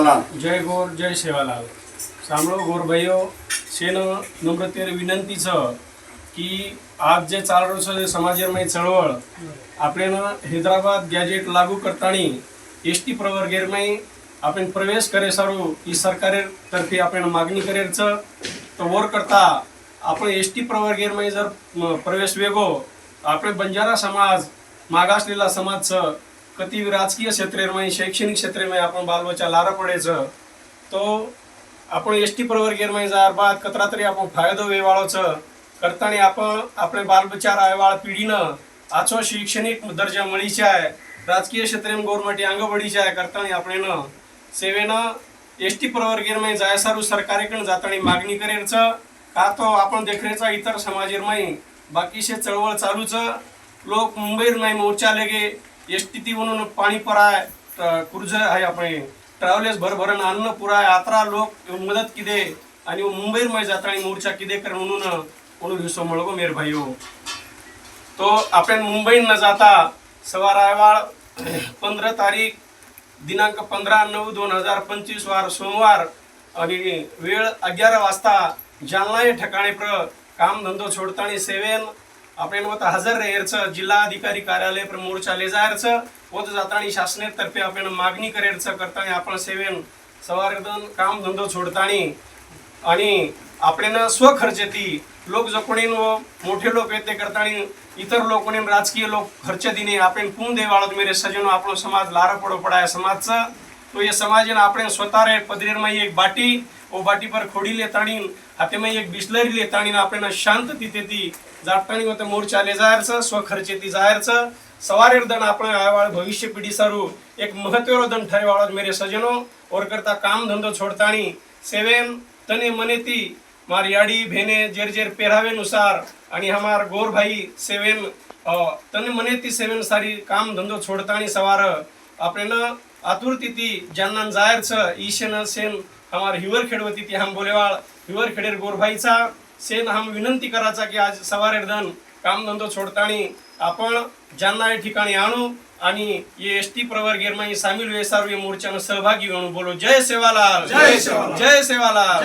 सेवालाल। जय गोर जय सेवालाल। सांभळो गोर भाईओ शेन नम्रतेर विनंतीचं की आज जे चालू छो समाजमय चळवळ आपण हैदराबाद गॅजेट लागू करताना एस टी प्रवर्गेरमय आपण प्रवेश करे सारू की सरकारे तर्फे आपण मागणी करेरचं तर वर करता आपण एस टी प्रवर्गेरमय जर प्रवेश वेगो आपण बंजारा समाज मागासलेला समाजचं कती राजकीय क्षेत्रमय शैक्षणिक क्षेत्र मय आपण बाल बच्चा लार पडायच तो आपण एस टी प्रवर्गीयमय जायबाद कतरा तरी आपण फायदो वेवाळो च करतानी आपण आपले बाल बच्चा रायवाळ पिढीनं आचो शैक्षणिक दर्जा मळीच्या आहे राजकीय क्षेत्र मे गव्हर्मेंट अंगवडीच्या आहे करतानी आपणे न सेवेन एस टी प्रवर्गीयमय जायसारु सरकारीकडं जातानी मागणी करेच का तो आपण देखरेचा इतर समाजीरमय बाकीशे चळवळ चालू च लोक मुंबई नाई मोर्चा लेगे ती म्हणून पाणी पराय कुर्ज आहे आपण. ट्रॅव्हलेस भरभरण अन्न पुराय आत्रा लोक मदत किदे आणि मुंबईरमध्ये जातानी मोर्चा किदे कर म्हणून म्हणून हिस्सो मळगो मेर भाईयो. तो आपण मुंबई न जाता सवार आयवाळ पंधरा तारीख दिनांक पंधरा नऊ दोन हजार पंचवीस वार सोमवार आणि वेळ अग्यारा वाजता जालना या ठिकाणी प्र काम धंदो छोडतानी सेवेन आपण मत हजर रहेरचं जिल्हा अधिकारी कार्यालय प्र मोर्चा ले जायरचं होत जातानी शासनेतर्फे आपण मागणी करेरचं करताना आपण सेवेन सवारदन काम धंदो छोडतानी आणि आपल्याला स्वखर्चेती लोक जो कोणी व मोठे लोक आहेत ते करताना इतर लोक कोणी राजकीय लोक खर्च दिने आपण कोण दे वाळत मेरे सजनो આપણો સમાજ લારા પડો પડાય સમાજ છે તો એ સમાજને આપણે સ્વતારે પદરેરમાં એક બાટી ઓ બાટી પર ખોડી લેતાણી હાથેમાં એક બિસ્લરી લેતાણી આપણે શાંતથી તેથી જાટતાણી હોતે મોરચા લે જાહેર છે સ્વખર્ચેથી જાહેર છે સવારે દન આપણે આવાળ ભવિષ્ય પેઢી સારું એક મહત્વનો દન ઠરે વાળો મેરે સજનો ઓર કરતા કામ ધંધો છોડતાણી સેવેન તને મનેતી મારી આડી ભેને જેર જેર પહેરાવેનુસાર आणि हमार गोर भाई सेवेन अ, तने मनेती सेवेन सारी काम धंदो छोडतानी सवार आपण आतुरतीती ज्यांना जायर छ ईशेन सेन हमार हिवर खेडवती ती हम बोलेवाळ हिवर खेडेर गोरभाईचा सेन हम विनंती करायचा की आज सवारे दन काम धंदो छोडतानी आपण ज्यांना या ठिकाणी आणू आणि ये एस टी प्रवर्गेरमाई सामील वेसारू या मोर्चानं सहभागी म्हणून बोलो जय सेवालाल. जय सेवालाल जय सेवालाल.